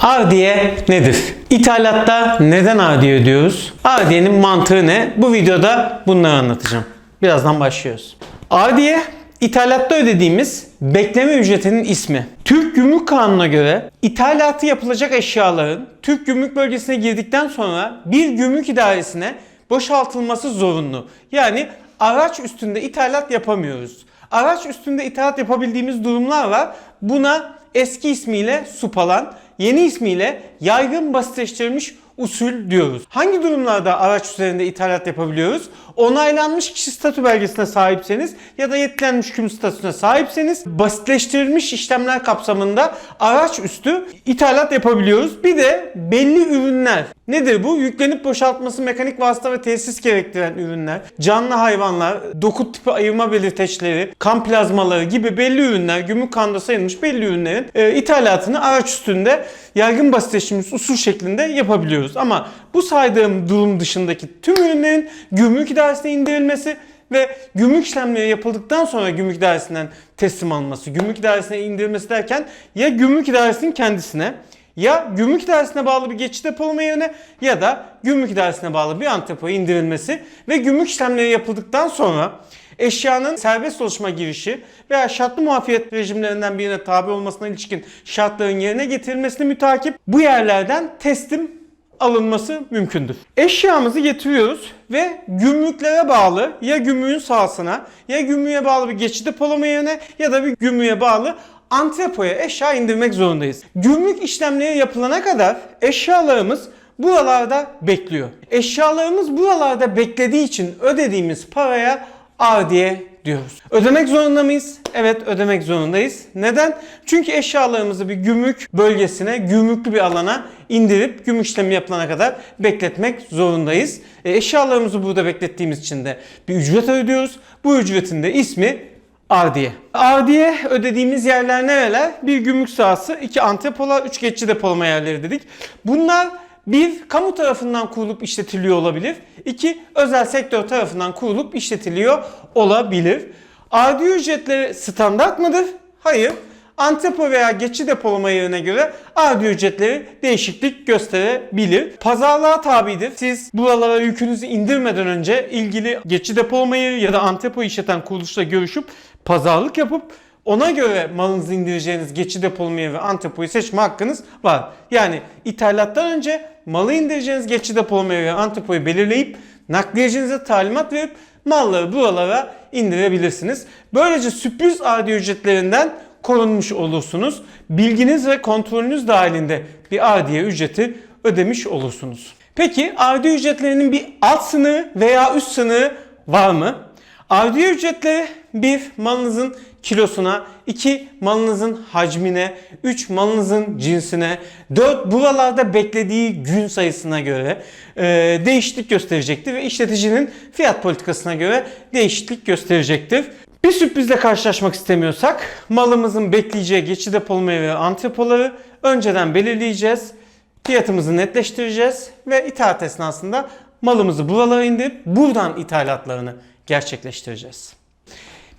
Ardiye nedir? İthalatta neden ardiye ödüyoruz? Ardiyenin mantığı ne? Bu videoda bunları anlatacağım. Birazdan başlıyoruz. Ardiye İthalatta ödediğimiz bekleme ücretinin ismi. Türk Gümrük Kanunu'na göre ithalatı yapılacak eşyaların Türk Gümrük Bölgesi'ne girdikten sonra bir gümrük idaresine boşaltılması zorunlu. Yani araç üstünde ithalat yapamıyoruz. Araç üstünde ithalat yapabildiğimiz durumlar var. Buna eski ismiyle supalan, yeni ismiyle yaygın basitleştirilmiş usul diyoruz. Hangi durumlarda araç üzerinde ithalat yapabiliyoruz? Onaylanmış kişi statü belgesine sahipseniz ya da yetkilenmiş hüküm statüsüne sahipseniz basitleştirilmiş işlemler kapsamında araç üstü ithalat yapabiliyoruz. Bir de belli ürünler. Nedir bu? Yüklenip boşaltması mekanik vasıta ve tesis gerektiren ürünler, canlı hayvanlar, doku tipi ayırma belirteçleri, kan plazmaları gibi belli ürünler, gümrük kanunda sayılmış belli ürünlerin e, ithalatını araç üstünde yaygın basitleştirilmiş usul şeklinde yapabiliyoruz. Ama bu saydığım durum dışındaki tüm ürünlerin gümrük idaresine indirilmesi ve gümrük işlemleri yapıldıktan sonra gümrük idaresinden teslim alınması, gümrük idaresine indirilmesi derken ya gümrük idaresinin kendisine ya gümrük idaresine bağlı bir geçici depolama yerine ya da gümrük idaresine bağlı bir antrepoya indirilmesi ve gümrük işlemleri yapıldıktan sonra eşyanın serbest dolaşıma girişi veya şartlı muafiyet rejimlerinden birine tabi olmasına ilişkin şartların yerine getirilmesini mütakip bu yerlerden teslim alınması mümkündür. Eşyamızı getiriyoruz ve gümrüklere bağlı ya gümrüğün sahasına ya gümrüğe bağlı bir geçici depolama yerine ya da bir gümrüğe bağlı antrepoya eşya indirmek zorundayız. Gümrük işlemleri yapılana kadar eşyalarımız buralarda bekliyor. Eşyalarımız buralarda beklediği için ödediğimiz paraya ardiye diyoruz. Ödemek zorunda mıyız? Evet ödemek zorundayız. Neden? Çünkü eşyalarımızı bir gümrük bölgesine, gümrüklü bir alana indirip gümrük işlemi yapılana kadar bekletmek zorundayız. E, eşyalarımızı burada beklettiğimiz için de bir ücret ödüyoruz. Bu ücretin de ismi Ardiye. Ardiye ödediğimiz yerler nereler? Bir gümrük sahası, iki antrepolar, üç geçici depolama yerleri dedik. Bunlar bir, kamu tarafından kurulup işletiliyor olabilir. İki, özel sektör tarafından kurulup işletiliyor olabilir. Ardiye ücretleri standart mıdır? Hayır. Antrepo veya geçici depolama yerine göre ardiye ücretleri değişiklik gösterebilir. Pazarlığa tabidir. Siz buralara yükünüzü indirmeden önce ilgili geçici depolama yeri ya da antrepo işleten kuruluşla görüşüp pazarlık yapıp ona göre malınızı indireceğiniz geçici depolama yeri ve antrepoyu seçme hakkınız var. Yani ithalattan önce malı indireceğiniz geçici depolama yeri ve antrepoyu belirleyip nakliyecinize talimat verip malları buralara indirebilirsiniz. Böylece sürpriz ardiye ücretlerinden korunmuş olursunuz. Bilginiz ve kontrolünüz dahilinde bir ardiye ücreti ödemiş olursunuz. Peki ardiye ücretlerinin bir alt sınırı veya üst sınırı var mı? Ardiye ücretleri bir malınızın kilosuna, 2 malınızın hacmine, 3 malınızın cinsine, 4 buralarda beklediği gün sayısına göre e, değişiklik gösterecektir ve işleticinin fiyat politikasına göre değişiklik gösterecektir. Bir sürprizle karşılaşmak istemiyorsak malımızın bekleyeceği geçici depolama ve antrepoları önceden belirleyeceğiz. Fiyatımızı netleştireceğiz ve ithalat esnasında malımızı buralara indirip buradan ithalatlarını gerçekleştireceğiz.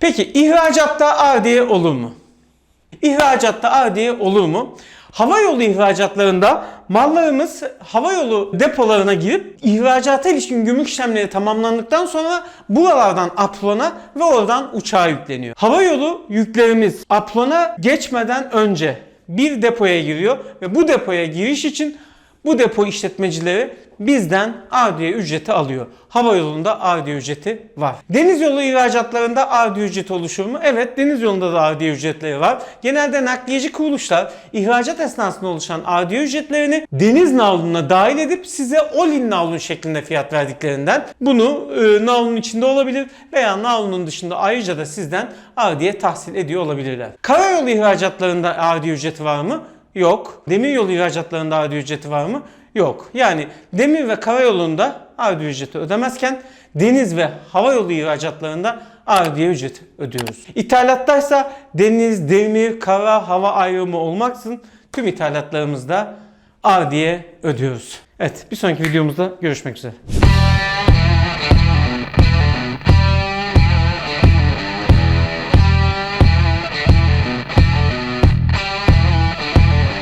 Peki ihracatta ardiye olur mu? İhracatta ardiye olur mu? Hava yolu ihracatlarında mallarımız hava yolu depolarına girip ihracata ilişkin gümrük işlemleri tamamlandıktan sonra buralardan aplona ve oradan uçağa yükleniyor. Hava yolu yüklerimiz aplona geçmeden önce bir depoya giriyor ve bu depoya giriş için bu depo işletmecileri bizden ardiye ücreti alıyor. Hava yolunda ardiye ücreti var. Deniz yolu ihracatlarında ardiye ücreti oluşur mu? Evet deniz yolunda da ardiye ücretleri var. Genelde nakliyeci kuruluşlar ihracat esnasında oluşan ardiye ücretlerini deniz navluna dahil edip size all-in navlun şeklinde fiyat verdiklerinden bunu e, navlunun içinde olabilir veya navlunun dışında ayrıca da sizden ardiye tahsil ediyor olabilirler. Karayolu ihracatlarında ardiye ücreti var mı? Yok. Demiryolu ihracatlarında ardiye ücreti var mı? Yok. Yani demir ve karayolunda ardiye ücreti ödemezken deniz ve hava yolu ihracatlarında ardiye ücreti ödüyoruz. İthalattaysa deniz, demir, kara, hava ayrımı olmaksızın tüm ithalatlarımızda ardiye ödüyoruz. Evet bir sonraki videomuzda görüşmek üzere.